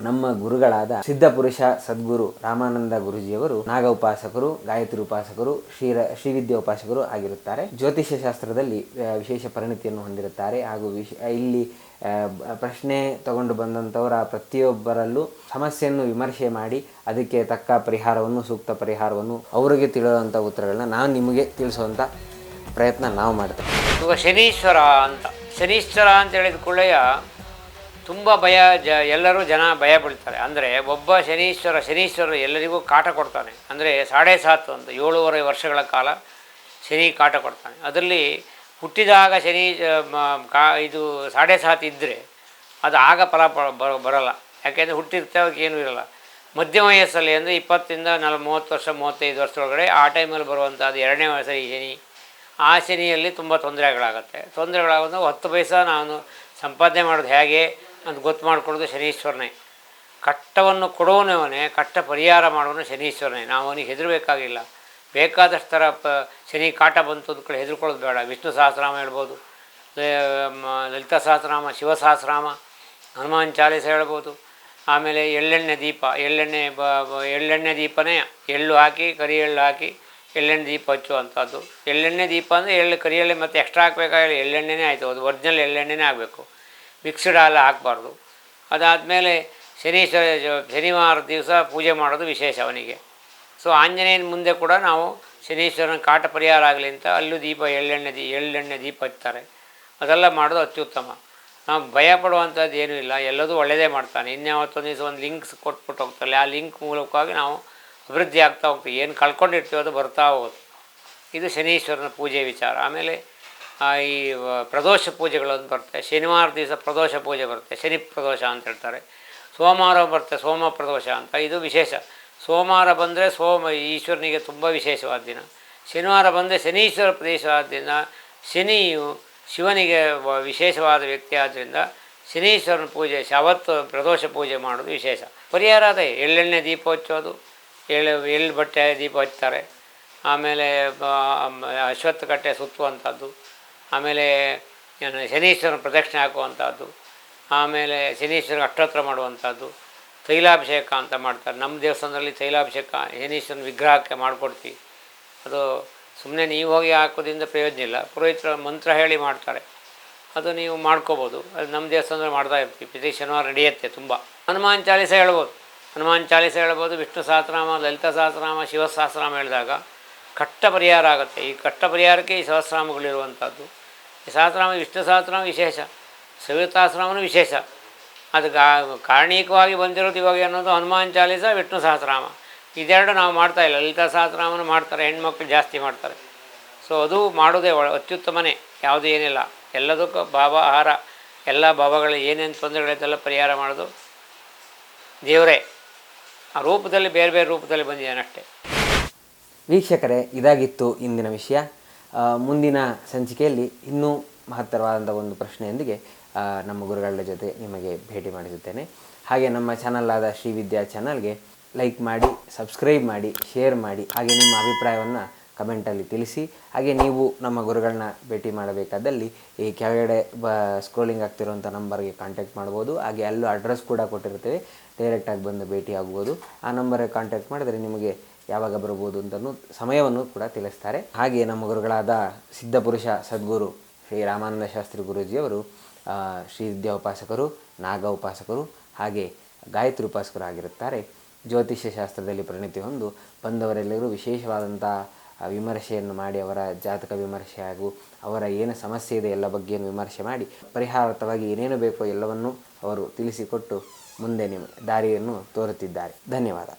ನಮ್ಮ ಗುರುಗಳಾದ ಸಿದ್ಧಪುರುಷ ಸದ್ಗುರು ರಾಮಾನಂದ ಗುರುಜಿಯವರು ನಾಗ ಉಪಾಸಕರು ಗಾಯತ್ರಿ ಉಪಾಸಕರು, ಶ್ರೀರ ಶ್ರೀವಿದ್ಯಾ ಉಪಾಸಕರು ಆಗಿರುತ್ತಾರೆ. ಜ್ಯೋತಿಷ್ಯ ಶಾಸ್ತ್ರದಲ್ಲಿ ವಿಶೇಷ ಪರಿಣತಿಯನ್ನು ಹೊಂದಿರುತ್ತಾರೆ. ಹಾಗೂ ವಿಶ್ ಇಲ್ಲಿ ಪ್ರಶ್ನೆ ತಗೊಂಡು ಬಂದಂಥವರ ಪ್ರತಿಯೊಬ್ಬರಲ್ಲೂ ಸಮಸ್ಯೆಯನ್ನು ವಿಮರ್ಶೆ ಮಾಡಿ, ಅದಕ್ಕೆ ತಕ್ಕ ಪರಿಹಾರವನ್ನು, ಸೂಕ್ತ ಪರಿಹಾರವನ್ನು ಅವರಿಗೆ ತಿಳಿಯುವಂಥ ಉತ್ತರಗಳನ್ನ ನಾವು ನಿಮಗೆ ತಿಳಿಸುವಂಥ ಪ್ರಯತ್ನ ನಾವು ಮಾಡ್ತೇವೆ. ಶನೀಶ್ವರ ಅಂತ. ಶನೀಶ್ವರ ಅಂತ ಹೇಳಿದ ಕೂಡಲೇ ತುಂಬ ಭಯ, ಜ, ಎಲ್ಲರೂ ಜನ ಭಯ ಬೀಳ್ತಾರೆ ಅಂದರೆ ಒಬ್ಬ ಶನೀಶ್ವರ ಶನೀಶ್ವರ ಎಲ್ಲರಿಗೂ ಕಾಟ ಕೊಡ್ತಾನೆ. ಅಂದರೆ ಸಾಡೆ ಸಾತು ಅಂತ ಏಳೂವರೆ ವರ್ಷಗಳ ಕಾಲ ಶನಿ ಕಾಟ ಕೊಡ್ತಾನೆ. ಅದರಲ್ಲಿ ಹುಟ್ಟಿದಾಗ ಶನಿ ಕಾ, ಇದು ಸಾಡೆ ಸಾತ್ ಇದ್ದರೆ ಅದು ಆಗ ಫಲ ಬರೋಲ್ಲ. ಯಾಕೆಂದರೆ ಹುಟ್ಟಿರ್ತವಕ್ಕೆ ಏನೂ ಇರಲ್ಲ. ಮಧ್ಯಮ ವಯಸ್ಸಲ್ಲಿ ಅಂದರೆ ಇಪ್ಪತ್ತಿಂದ ನಲ್, ಮೂವತ್ತು ವರ್ಷ, ಮೂವತ್ತೈದು ವರ್ಷದೊಳಗಡೆ ಆ ಟೈಮಲ್ಲಿ ಬರುವಂಥ ಅದು ಎರಡನೇ ವಯಸ್ಸಲ್ಲಿ ಶನಿ. ಆ ಶನಿಯಲ್ಲಿ ತುಂಬ ತೊಂದರೆಗಳಾಗುತ್ತೆ. ತೊಂದರೆಗಳಾಗೋದು ಹತ್ತು ಪೈಸಾ ನಾನು ಸಂಪಾದನೆ ಮಾಡೋದು ಹೇಗೆ ಅಂತ ಗೊತ್ತು ಮಾಡ್ಕೊಳ್ಳೋದು ಶನೀಶ್ವರನೇ. ಕಟ್ಟವನ್ನು ಕೊಡೋನವನೇ ಕಟ್ಟ ಪರಿಹಾರ ಮಾಡೋನು ಶನೀಶ್ವರನೇ. ನಾವು ಅವನಿಗೆ ಹೆದರಬೇಕಾಗಿಲ್ಲ. ಬೇಕಾದಷ್ಟು ಥರ ಪ, ಶನಿ ಕಾಟ ಬಂತು ಅಂದ್ಕೊಳ್ಳಿ ಹೆದರ್ಕೊಳ್ಳೋದು ಬೇಡ. ವಿಷ್ಣು ಸಹಸ್ರನಾಮ ಹೇಳ್ಬೋದು. ಲಲಿತಾ ಸಹಸ್ರನಾಮ, ಶಿವ ಸಹಸ್ರನಾಮ, ಹನುಮಾನ್ ಚಾಲೀಸ ಹೇಳ್ಬೋದು. ಆಮೇಲೆ ಎಳ್ಳೆಣ್ಣೆ ದೀಪ, ಎಳ್ಳೆಣ್ಣೆ ಬ- ಎಳ್ಳೆಣ್ಣೆ ದೀಪನೇ ಎಳ್ಳು ಹಾಕಿ ಕರಿ ಎಳ್ಳು ಹಾಕಿ, ಎಳ್ಳೆಣ್ಣೆ ದೀಪ ಹಚ್ಚುವಂಥದ್ದು ಎಳ್ಳೆಣ್ಣೆ ದೀಪ ಅಂದರೆ ಎಳ್ಳು ಕರಿ ಎಳ್ಳೆ ಮತ್ತು ಎಕ್ಸ್ಟ್ರಾ ಹಾಕಬೇಕಾಗಿಲ್ಲ. ಎಳ್ಳೆಣ್ಣೆನೇ ಆಯಿತು. ಅದು ಒರಿಜಿನಲ್ ಎಳ್ಳೆಣ್ಣೆನೇ ಆಗಬೇಕು. ಮಿಕ್ಸ್ಡ್ ಹಾಲು ಹಾಕಬಾರ್ದು ಅದಾದಮೇಲೆ ಶನೀಶ್ವರ ಶನಿವಾರ ದಿವಸ ಪೂಜೆ ಮಾಡೋದು ವಿಶೇಷ ಅವನಿಗೆ. ಸೊ ಆಂಜನೇಯನ ಮುಂದೆ ಕೂಡ ನಾವು ಶನೀಶ್ವರನ ಕಾಟ ಪರಿಹಾರ ಆಗಲಿ ಅಂತ ಅಲ್ಲೂ ದೀಪ, ಎಳ್ಳೆಣ್ಣೆ ದೀ, ಎಳ್ಳೆಣ್ಣೆ ದೀಪ ಹಚ್ತಾರೆ ಅದೆಲ್ಲ ಮಾಡೋದು ಅತ್ಯುತ್ತಮ. ನಾವು ಭಯ ಪಡುವಂಥದ್ದು ಏನೂ ಇಲ್ಲ. ಎಲ್ಲದೂ ಒಳ್ಳೆಯದೇ ಮಾಡ್ತಾನೆ. ಇನ್ಯಾವತ್ತೊಂದು ದಿವಸ ಒಂದು ಲಿಂಕ್ಸ್ ಕೊಟ್ಬಿಟ್ಟು ಹೋಗ್ತಾರೆ ಆ ಲಿಂಕ್ ಮೂಲಕವಾಗಿ ನಾವು ಅಭಿವೃದ್ಧಿ ಆಗ್ತಾ ಹೋಗ್ತೀವಿ. ಏನು ಕಳ್ಕೊಂಡಿರ್ತೀವೋ ಅದು ಬರ್ತಾ ಹೋಗುತ್ತೆ ಇದು ಶನೀಶ್ವರನ ಪೂಜೆ ವಿಚಾರ. ಆಮೇಲೆ ಈ ಪ್ರದೋಷ ಪೂಜೆಗಳೊಂದು ಬರುತ್ತೆ ಶನಿವಾರ ದಿವಸ ಪ್ರದೋಷ ಪೂಜೆ ಬರುತ್ತೆ. ಶನಿ ಪ್ರದೋಷ ಅಂತ ಹೇಳ್ತಾರೆ. ಸೋಮವಾರ ಬರುತ್ತೆ ಸೋಮ ಪ್ರದೋಷ ಅಂತ. ಇದು ವಿಶೇಷ. ಸೋಮವಾರ ಬಂದರೆ ಸೋಮ, ಈಶ್ವರನಿಗೆ ತುಂಬ ವಿಶೇಷವಾದ ದಿನ. ಶನಿವಾರ ಬಂದರೆ ಶನೀಶ್ವರ ಪ್ರದೇಶವಾದ ದಿನ. ಶನಿಯು ಶಿವನಿಗೆ ವಿಶೇಷವಾದ ವ್ಯಕ್ತಿ ಆದ್ದರಿಂದ ಶನೀಶ್ವರನ ಪೂಜೆ ಶಾವತ್ತು ಪ್ರದೋಷ ಪೂಜೆ ಮಾಡೋದು ವಿಶೇಷ. ಪರಿಹಾರ ಅದೇ. ಎಳ್ಳೆಣ್ಣೆ ದೀಪ ಹಚ್ಚೋದು. ಎಳ್ಳು ಎಳ್ಳು ಬಟ್ಟೆ ದೀಪ ಹಚ್ತಾರೆ. ಆಮೇಲೆ ಅಶ್ವತ್ಥ ಕಟ್ಟೆ ಸುತ್ತುವಂಥದ್ದು. ಆಮೇಲೆ ಏನು ಶನೀಶ್ವರನ ಪ್ರದಕ್ಷಿಣೆ ಹಾಕುವಂಥದ್ದು, ಆಮೇಲೆ ಶನೀಶ್ವರ ಅಷ್ಟೋತ್ರ ಮಾಡುವಂಥದ್ದು, ತೈಲಾಭಿಷೇಕ ಅಂತ ಮಾಡ್ತಾರೆ. ನಮ್ಮ ದೇವಸ್ಥಾನದಲ್ಲಿ ತೈಲಾಭಿಷೇಕ, ಶನೀಶ್ವರನ ವಿಗ್ರಹಕ್ಕೆ ಮಾಡಿಕೊಡ್ತೀವಿ. ಅದು ಸುಮ್ಮನೆ ನೀವು ಹೋಗಿ ಹಾಕೋದ್ರಿಂದ ಪ್ರಯೋಜನ ಇಲ್ಲ. ಪುರೋಹಿತರ ಮಂತ್ರ ಹೇಳಿ ಮಾಡ್ತಾರೆ. ಅದು ನೀವು ಮಾಡ್ಕೋಬೋದು. ಅದು ನಮ್ಮ ದೇವಸ್ಥಾನದಲ್ಲಿ ಮಾಡ್ತಾ ಇರ್ತೀವಿ. ಪ್ರತಿ ಶನಿವಾರ ನಡೆಯುತ್ತೆ ತುಂಬ. ಹನುಮಾನ್ ಚಾಲೀಸ ಹೇಳ್ಬೋದು. ಹನುಮಾನ್ ಚಾಲೀಸ ಹೇಳ್ಬೋದು, ವಿಷ್ಣು ಸಹಸ್ರನಾಮ, ಲಲಿತಾ ಸಹಸ್ರನಾಮ, ಶಿವ ಸಹಸ್ರನಾಮ ಹೇಳಿದಾಗ ಕಷ್ಟ ಪರಿಹಾರ ಆಗುತ್ತೆ ಈ ಕಷ್ಟ ಪರಿಹಾರಕ್ಕೆ ಈ ಸಹಸ್ರನಾಮಗಳಿರುವಂಥದ್ದು ಈ ಸಹಸ್ರಾಮ ವಿಷ್ಣು ಸಹಸ್ರಾಮ ವಿಶೇಷ. ಸಹಸ್ರನಾಮನೂ ವಿಶೇಷ. ಅದು ಕಾರಣೀಕವಾಗಿ ಬಂದಿರೋದು ಇವಾಗ ಅನ್ನೋದು ಹನುಮಾನ್ ಚಾಲೀಸ, ವಿಷ್ಣು ಸಹಸ್ರನಾಮ ಇದೆರಡು ನಾವು ಮಾಡ್ತಾ ಇಲ್ಲ. ಲಲಿತಾ ಸಹಸ್ರನಾಮನ ಮಾಡ್ತಾರೆ, ಹೆಣ್ಮಕ್ಳು ಜಾಸ್ತಿ ಮಾಡ್ತಾರೆ. ಸೊ ಅದು ಮಾಡೋದೇ ಅತ್ಯುತ್ತಮನೇ. ಯಾವುದೂ ಏನಿಲ್ಲ. ಎಲ್ಲದಕ್ಕೂ ಭಾವ, ಆಹಾರ, ಎಲ್ಲ ಭಾವಗಳು ಏನೇನು ತೊಂದರೆಗಳಿದ್ದೆಲ್ಲ ಪರಿಹಾರ ಮಾಡೋದು ದೇವರೇ. ಆ ರೂಪದಲ್ಲಿ ಬೇರೆ ಬೇರೆ ರೂಪದಲ್ಲಿ ಬಂದಿದ್ದಾನಷ್ಟೇ ವೀಕ್ಷಕರೇ, ಇದಾಗಿತ್ತು ಇಂದಿನ ವಿಷಯ. ಮುಂದಿನ ಸಂಚಿಕೆಯಲ್ಲಿ ಇನ್ನೂ ಮಹತ್ತರವಾದಂಥ ಒಂದು ಪ್ರಶ್ನೆಯೊಂದಿಗೆ ನಮ್ಮ ಗುರುಗಳ ಜೊತೆ ನಿಮಗೆ ಭೇಟಿ ಮಾಡಿಸುತ್ತೇನೆ. ಹಾಗೆ ನಮ್ಮ ಚಾನಲ್ ಆದ ಶ್ರೀ ವಿದ್ಯಾ ಚಾನಲ್ಗೆ ಲೈಕ್ ಮಾಡಿ, ಸಬ್ಸ್ಕ್ರೈಬ್ ಮಾಡಿ, ಶೇರ್ ಮಾಡಿ, ಹಾಗೆ ನಿಮ್ಮ ಅಭಿಪ್ರಾಯವನ್ನು ಕಮೆಂಟಲ್ಲಿ ತಿಳಿಸಿ. ಹಾಗೆ ನೀವು ನಮ್ಮ ಗುರುಗಳನ್ನ ಭೇಟಿ ಮಾಡಬೇಕಾದಲ್ಲಿ ಈ ಕೆಳಗಡೆ ಬ, ಸ್ಕ್ರೋಲಿಂಗ್ ಆಗ್ತಿರುವಂಥ ನಂಬರ್ಗೆ ಕಾಂಟ್ಯಾಕ್ಟ್ ಮಾಡ್ಬೋದು. ಹಾಗೆ ಅಲ್ಲೂ ಅಡ್ರೆಸ್ ಕೂಡ ಕೊಟ್ಟಿರ್ತೇವೆ ಡೈರೆಕ್ಟಾಗಿ ಬಂದು ಭೇಟಿ ಆಗ್ಬೋದು ಆ ನಂಬರ್ಗೆ ಕಾಂಟ್ಯಾಕ್ಟ್ ಮಾಡಿದರೆ ನಿಮಗೆ ಯಾವಾಗ ಬರ್ಬೋದು ಅಂತಲೂ ಸಮಯವನ್ನು ಕೂಡ ತಿಳಿಸ್ತಾರೆ. ಹಾಗೆ ನಮ್ಮ ಗುರುಗಳಾದ ಸಿದ್ಧಪುರುಷ ಸದ್ಗುರು ಶ್ರೀ ರಾಮಾನಂದ ಶಾಸ್ತ್ರಿ ಗುರೂಜಿಯವರು ಶ್ರೀ ವಿದ್ಯಾ ಉಪಾಸಕರು, ನಾಗ ಉಪಾಸಕರು, ಹಾಗೆ ಗಾಯತ್ರಿ ಉಪಾಸಕರು ಆಗಿರುತ್ತಾರೆ. ಜ್ಯೋತಿಷ್ಯ ಶಾಸ್ತ್ರದಲ್ಲಿ ಪರಿಣಿತಿ ಹೊಂದು ಬಂದವರೆಲ್ಲರೂ ವಿಶೇಷವಾದಂಥ ವಿಮರ್ಶೆಯನ್ನು ಮಾಡಿ ಅವರ ಜಾತಕ ವಿಮರ್ಶೆ ಹಾಗೂ ಅವರ ಏನು ಸಮಸ್ಯೆ ಇದೆ ಎಲ್ಲ ಬಗ್ಗೆಯನ್ನು ವಿಮರ್ಶೆ ಮಾಡಿ ಪರಿಹಾರಾರ್ಥವಾಗಿ ಏನೇನು ಬೇಕೋ ಎಲ್ಲವನ್ನೂ ಅವರು ತಿಳಿಸಿಕೊಟ್ಟು ಮುಂದೆ ನಿಮ್ಮ ದಾರಿಯನ್ನು ತೋರುತ್ತಿದ್ದಾರೆ. ಧನ್ಯವಾದ.